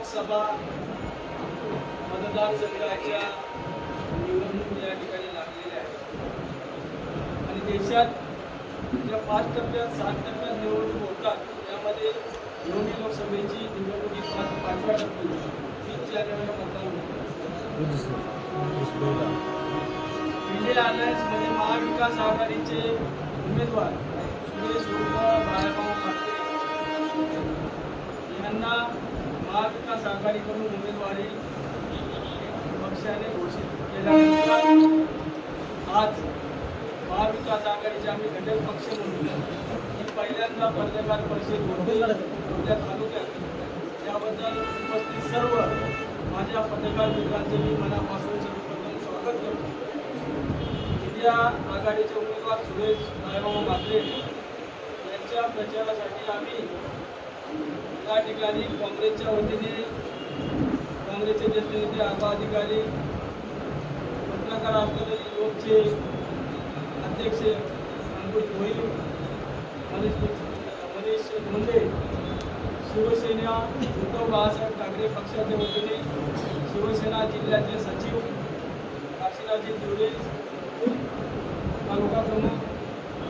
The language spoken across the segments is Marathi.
लोकसभा मतदारसंघाच्या निवडणूक या ठिकाणी लागलेल्या आहेत. आणि देशात ज्या पाच टप्प्यात सात टप्प्यात निवडणूक होतात त्यामध्ये दोन्ही लोकसभेची निवडणूक ही पाच पाचव्या टप्प्यात तीन जानेवारीला मतदान होतं इंडिया अलायन्समध्ये महाविकास आघाडीचे उमेदवार सुरेश उर्फ बाळाभाऊ पाटील यांना महाविकास आघाडीकडून उमेदवारी पक्षाने घोषित केल्यानंतर आज महाविकास आघाडीचे आम्ही घटक पक्ष म्हणून ही पहिल्यांदा पत्रकार परिषद होते. आपल्या तालुक्यात. त्याबद्दल उपस्थित सर्व माझ्या पत्रकार मित्रांचे मी मनापासून सर्वप्रथम स्वागत करतो. इंडिया आघाडीचे उमेदवार सुरेश नारायणराव म्हात्रे यांच्या प्रचारासाठी आम्ही या ठिकाणी काँग्रेसच्या वतीने काँग्रेसचे ज्येष्ठ नेते आबा अधिकारी पत्रकार आपल्याला युवकचे अध्यक्ष अंकुश भोईर मनीष मनीष मुंडे शिवसेना उद्धव बाळासाहेब ठाकरे पक्षाच्या वतीने शिवसेना जिल्ह्याचे सचिव काशीराजी तिवरे तालुका प्रमुख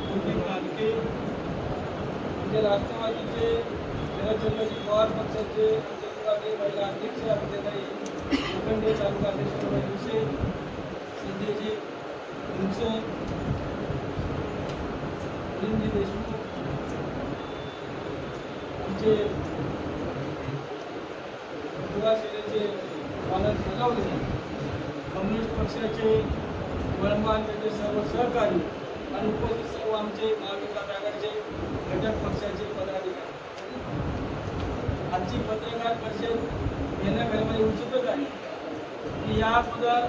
कुलदीप मालके म्हणजे राष्ट्रवादीचे शरदचंद्रजी पवार पक्षाचे अध्यक्षाचे महिला अध्यक्ष अभिनेताई लोखंडे तालुका अध्यक्ष दिवसे संजयजी मुंगसे अनिलजी देशमुख आमचे युवा सेनेचे पालन सजावले कम्युनिस्ट पक्षाचे वळमान त्याचे सर्व सहकारी आणि उपस्थित सर्व आमचे महाविकास आघाडीचे घटक पक्षाचे पदाधिकारी. आजची पत्रकार परिषद घेण्याकरता उचितच आहे की या अगोदर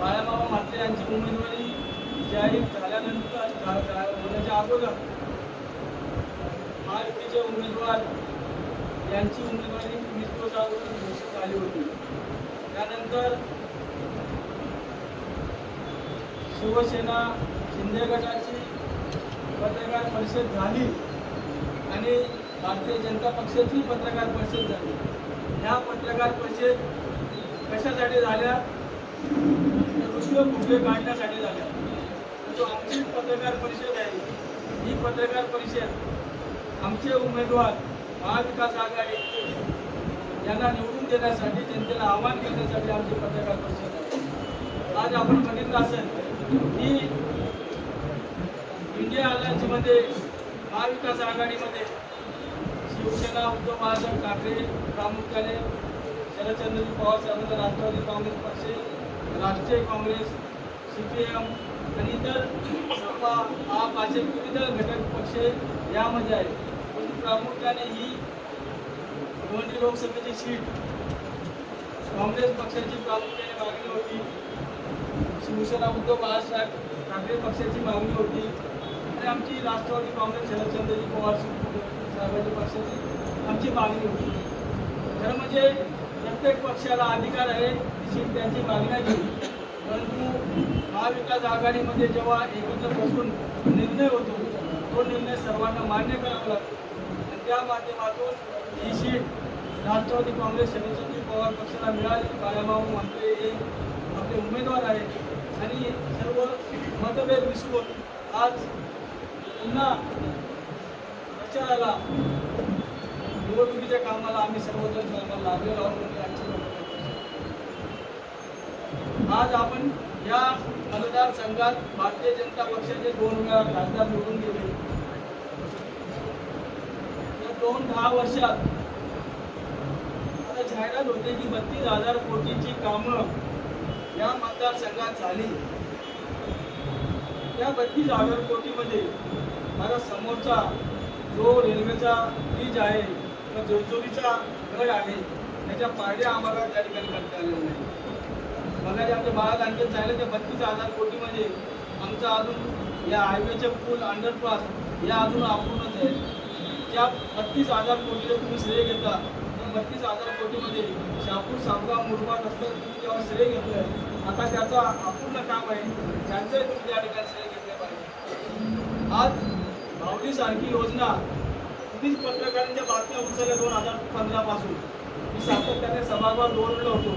बाळाबाबा म्हात्रे यांची उमेदवारी जाहीर झाल्यानंतर होण्याच्या अगोदर महायुतीचे उमेदवार यांची उमेदवारी वीस दिवस अगोदर घोषित झाली होती. त्यानंतर शिवसेना शिंदे गटाची पत्रकार परिषद झाली. आणि भारतीय जनता पक्षाची पत्रकार परिषद झाली. ह्या पत्रकार परिषद कशासाठी झाल्या? रुश्व फुटवे काढण्यासाठी झाल्या. जो आमची पत्रकार परिषद आहे ही पत्रकार परिषद आमचे उमेदवार महाविकास आघाडी यांना निवडून देण्यासाठी जनतेला आवाहन करण्यासाठी आमची पत्रकार परिषद आहे. आज आपण बघितलं असेल की इंडिया अलायन्समध्ये महाविकास आघाडीमध्ये शिवसेना उद्धव बाळासाहेब ठाकरे प्रामुख्याने शरदचंद्रजी पवार साहेबांचा राष्ट्रवादी काँग्रेस पक्ष राष्ट्रीय काँग्रेस सी पी एम आणि इतर सपा आप असे विविध घटक पक्ष यामध्ये आहेत. पण प्रामुख्याने ही दोन्ही लोकसभेची सीट काँग्रेस पक्षाची प्रामुख्याने मागणी होती. शिवसेना उद्धव बाळासाहेब ठाकरे पक्षाची मागणी होती. आणि आमची राष्ट्रवादी काँग्रेस शरदचंद्रजी पवार साहेबांची पक्षाची आमची मागणी होती. खरं म्हणजे प्रत्येक पक्षाला अधिकार आहे ती सीट त्यांची मागण्याची परंतु महाविकास आघाडीमध्ये जेव्हा एकत्र बसून निर्णय होतो तो निर्णय सर्वांना मान्य करावा लागतो. आणि त्या माध्यमातून ही सीट राष्ट्रवादी काँग्रेस शरदचंद्र पवार पक्षाला मिळाली. बाळाभाऊ म्हणते हे आपले उमेदवार आहेत. आणि सर्व मतभेद विसरून आज पुन्हा प्रचाराला निवडणुकीच्या कामाला आम्ही सर्वजण कामाला लागलेलो आहोत म्हणजे आजची आज आपण या मतदारसंघात भारतीय जनता पक्षाचे दोन वेळा खासदार निवडून गेले. या दोन दहा वर्षात आता जाहिरात होते की बत्तीस हजार कोटीची कामं या मतदारसंघात झाली. या बत्तीस हजार कोटीमध्ये माझा समोरचा जो रेल्वेचा ब्रिज आहे किंवा जोरचोरीचा गड आहे त्याच्या पायऱ्या आम्हाला त्या ठिकाणी करता आलेल्या नाही बघा जे आमच्या बाळा आणखी झाले त्या बत्तीस हजार कोटीमध्ये आमचा अजून या हायवेचे पूल अंडरपास या अजून अपूर्णच आहे. त्या बत्तीस हजार कोटीला तुम्ही श्रेय घेता. त्या बत्तीस हजार कोटीमध्ये शापूर सावगाव मुरबाड रस्ता तुम्ही जेव्हा श्रेय घेतलं आता त्याचा अपूर्ण काम आहे. त्यांचंही तुम्ही त्या ठिकाणी श्रेय घेतलं पाहिजे. आज भावलीसारखी योजना तुम्हीच पत्रकारांच्या बातम्या उचलल्या दोन हजार पंधरा पासून. मी सातत्याने सभागृहात बोललो होतो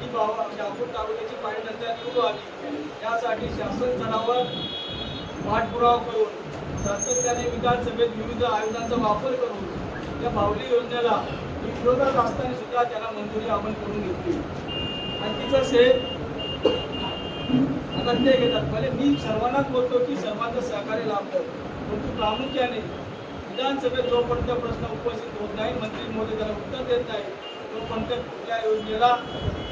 की बाबा शहापूर तालुक्याची पाणी टंचाई दूर आली. त्यासाठी शासन स्तरावर पाठपुरावा करून सातत्याने विधानसभेत विविध आयोजनांचा वापर करून त्या बावली योजनेला विरोधात असताना सुद्धा त्याला मंजुरी आपण करून घेतली. आणि तिचं श्रेय आता घेतात म्हणजे मी सर्वांनाच बोलतो की सर्वांचं सहकार्य लाभलं परंतु प्रामुख्याने विधानसभेत जोपर्यंत प्रश्न उपस्थित होत नाही मंत्री मोदी त्याला उत्तर देत नाही तोपर्यंत कुठल्या योजनेला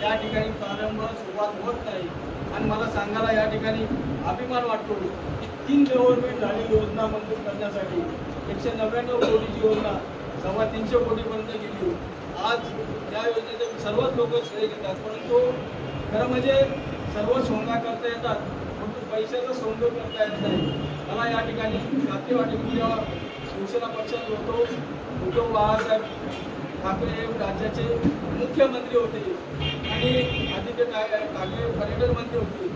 या ठिकाणी प्रारंभ सुरुवात होत नाही. आणि मला सांगायला या ठिकाणी अभिमान वाटतो की तीन गव्हर्नमेंट झाली योजना मंजूर करण्यासाठी. एकशे नव्याण्णव कोटीची योजना सव्वा तीनशे कोटीपर्यंत गेली. आज या योजनेचे सर्वच लोक श्रेय घेतात. परंतु खरं म्हणजे सर्व सोंगा करता येतात परंतु पैशाचा सोंग करता येत नाही. मला या ठिकाणी जाती वाटते की शिवसेना पक्षात होतो उद्धव बाळासाहेब ठाकरे हे राज्याचे मुख्यमंत्री होते आणि आदित्य ठाकरे ठाकरे पर्यटन मंत्री होते.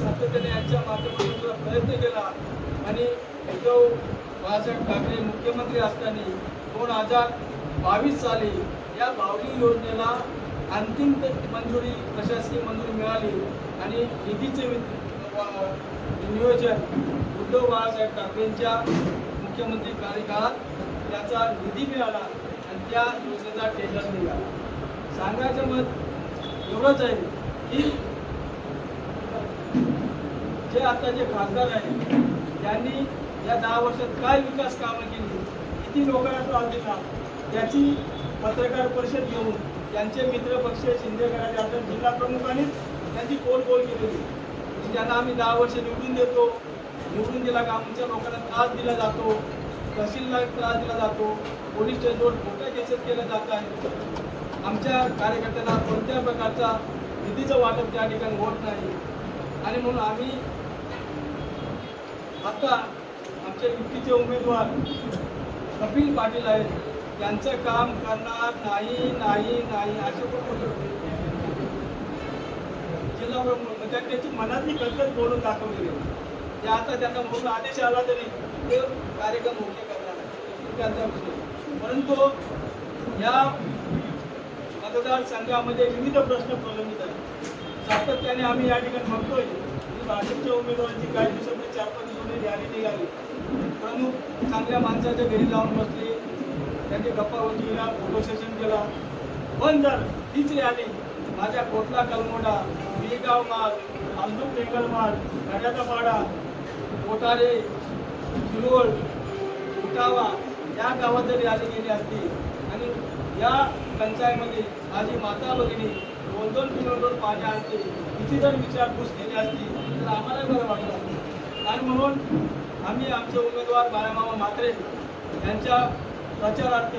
सातत्याने यांच्या माध्यमातून प्रयत्न केला आणि उद्धव बाळासाहेब ठाकरे मुख्यमंत्री असताना दोन हजार बावीस साली या बावली योजनेला अंतिम मंजुरी प्रशासकीय मंजुरी मिळाली आणि निधीचे नियोजन उद्धव बाळासाहेब ठाकरेंच्या मुख्यमंत्री कार्यकाळात त्याचा निधी मिळाला आणि त्या योजनेचा टेंडर निघाला. सांगायचं मत एवढंच आहे की जे आता जे खासदार आहेत त्यांनी या दहा वर्षात काय विकास कामं केली? किती लोकांना त्रास दिला? त्याची पत्रकार परिषद घेऊन त्यांचे मित्र पक्ष शिंदे गटाचे आता जिल्हा प्रमुखांनीच त्यांची पोल पोल केलेली. म्हणजे ज्यांना आम्ही दहा वर्ष निवडून देतो निवडून दिला का आमच्या लोकांना त्रास दिला जातो तहसीलला त्रास दिला जातो पोलीस स्टेशनवर खोट्या केसेस केल्या जात आहेत. आमच्या कार्यकर्त्यांना कोणत्या प्रकारचा निधीचं वाटप त्या ठिकाणी होत नाही. आणि म्हणून आम्ही आता आमचे युतीचे उमेदवार कपिल पाटील आहेत. त्यांचं काम करणार नाही नाही नाही असे पण जिल्हा प्रमुख म्हणजे त्याची मनातली कल्पत बोलून दाखवलेली आहे. ते आता त्यांना म्हणून आदेश आला तरी ते कार्यक्रम ओके करणार त्यांचा विषय परंतु या मतदारसंघामध्ये विविध प्रश्न प्रलंबित आहेत. सातत्याने आम्ही या ठिकाणी बघतोय की भाजपच्या उमेदवारांची काही दिवसांनी चार पाच दिवसांनी रॅली निघाली. प्रमुख चांगल्या माणसाच्या घरी जाऊन बसले. त्यांनी गप्पा होती केला फोटो केला. पण जर हीच रॅली माझ्या कोटला कलमोडा बेगाव माल अंदूक बेंगल माल गड्याचा पाडा कोटारे शिरोळ उटावा या गावात जरी रॅली गेली असती आणि या पंचायतमध्ये माझी माता भगिनी दोन दोन किलोमीटर पाणी आणते तिची जर विचारपूस केली असती तर आम्हाला बरं वाटलं असतं. आणि म्हणून आम्ही आमचे उमेदवार बाळामामा म्हात्रे यांच्या प्रचारार्थ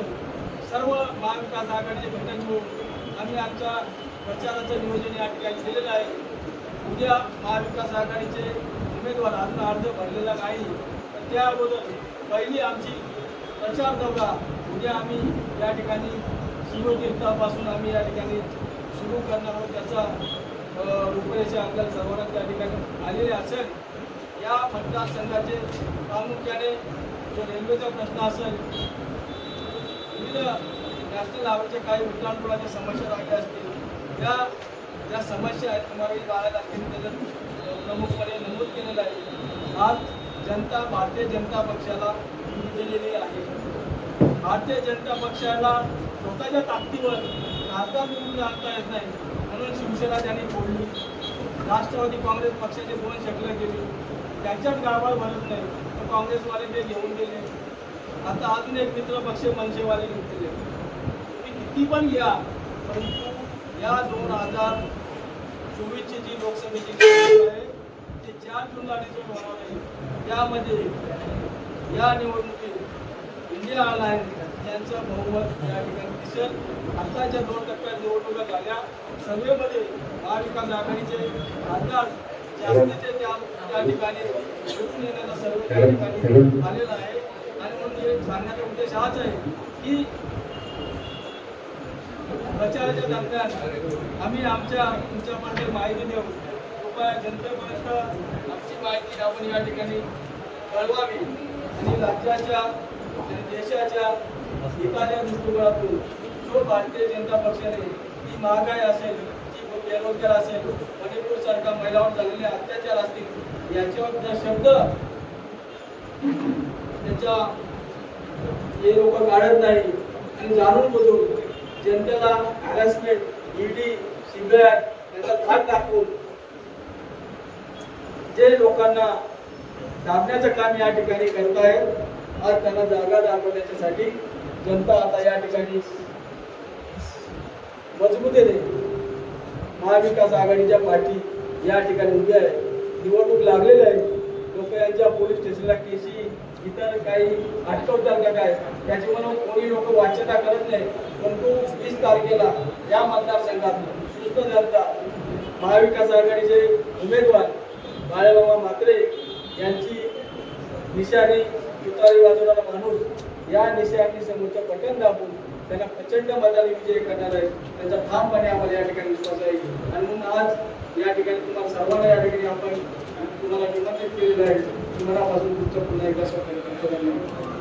सर्व महाविकास आघाडीचे घटक मिळून आम्ही आमच्या प्रचाराचं नियोजन या ठिकाणी केलेलं आहे. उद्या महाविकास आघाडीचे उमेदवार अजून अर्ज भरलेला नाही तर त्या अगोदर पहिली आमची प्रचार दौरा उद्या आम्ही या ठिकाणी शिवतीर्थापासून आम्ही या ठिकाणी सुरू करणार आहोत. त्याचा अ, रूपरेषा आपल्याला सर्वांना त्या ठिकाणी आलेले असेल. या मतदारसंघाचे प्रामुख्याने जो रेल्वेचा प्रश्न असेल विविध नॅशनल हायवेच्या काही उड्डाणपुलाच्या समस्या राहिल्या असतील त्या ज्या समस्या आहेत तुम्हाला बाळा लागतील त्याच्यात प्रमुखपणे नमूद केलेलं आहे. आज जनता भारतीय जनता पक्षाला दिलेली आहे. भारतीय जनता पक्षाला स्वतःच्या ताकदीवर खासदार निवडून आणता येत नाही म्हणून शिवसेना त्यांनी फोडली. राष्ट्रवादी काँग्रेस पक्षाचे दोन शकलं गेली. त्यांच्याच गावावर भरत नाही. तर काँग्रेसवाले ते घेऊन गेले. आता अजून एक मित्र पक्ष मनसेवाले घेतलेले तुम्ही किती पण घ्या परंतु या दोन हजार चोवीसची जी लोकसभेची निवडणूक आहे ते चार जूनला रिझल्ट होणार आहे. त्यामध्ये या निवडणुकीत इंडिया अलायन्स यांचं बहुमत या ठिकाणी दिसेल. आताच्या दोन टप्प्यात निवडणुका झाल्या. सभेमध्ये महाविकास आघाडीचे खासदार जास्तीचे ठिकाणी निवडून येण्याचा त्या ठिकाणी आलेला आहे आणि म्हणून सांगण्याचा उद्देश हाच आहे की प्रचाराच्या दरम्यान आम्ही आमच्या तुमच्यामध्ये माहिती देऊ कृपया जनतेपर्यंत आमची माहिती आपण या ठिकाणी कळवावी आणि राज्याच्या आणि देशाच्या हिताच्या दृष्टिकोनातून जो भारतीय जनता पक्षाने जी महागाई असेल बेरोजगार असेल. मणिपूर सारखा महिलांवर झालेले अत्याचार असतील याच्यावर त्या शब्द त्याच्या हे लोक काढत नाही आणि जाणून बुजून जनतेला हॅरॅसमेंट ईडी सीबीआय यांचा धाक दाखवून जे लोकांना दाबण्याचं काम या ठिकाणी करत आहेत आज त्यांना जागा दाखवण्याच्यासाठी जनता आता या ठिकाणी मजबूतीने महाविकास आघाडीच्या पाठी या ठिकाणी उभी आहे. निवडणूक लागलेली आहे. लोक यांच्या पोलीस स्टेशनला केसी इतर काही अटकवतात का काय? त्याची म्हणून कोणी लोक वाच्यता करत नाही. परंतु वीस तारखेला या मतदारसंघात सुस्त जनता महाविकास आघाडीचे उमेदवार बाळेबाबा म्हात्रे यांची निशाणी तुतारी वाजवणारा माणूस या निशाणी समोरचं पटन दाबून त्यांना प्रचंड मताने विजय करणार आहे. त्यांचा ठामपणे आम्हाला या ठिकाणी विश्वास आहे. आणि म्हणून आज या ठिकाणी तुम्हाला सर्वांना या ठिकाणी आपण तुम्हाला निमंत्रित केलेलं आहे. मनापासून तुमचं पुन्हा एकदा स्वागत करतो. धन्यवाद.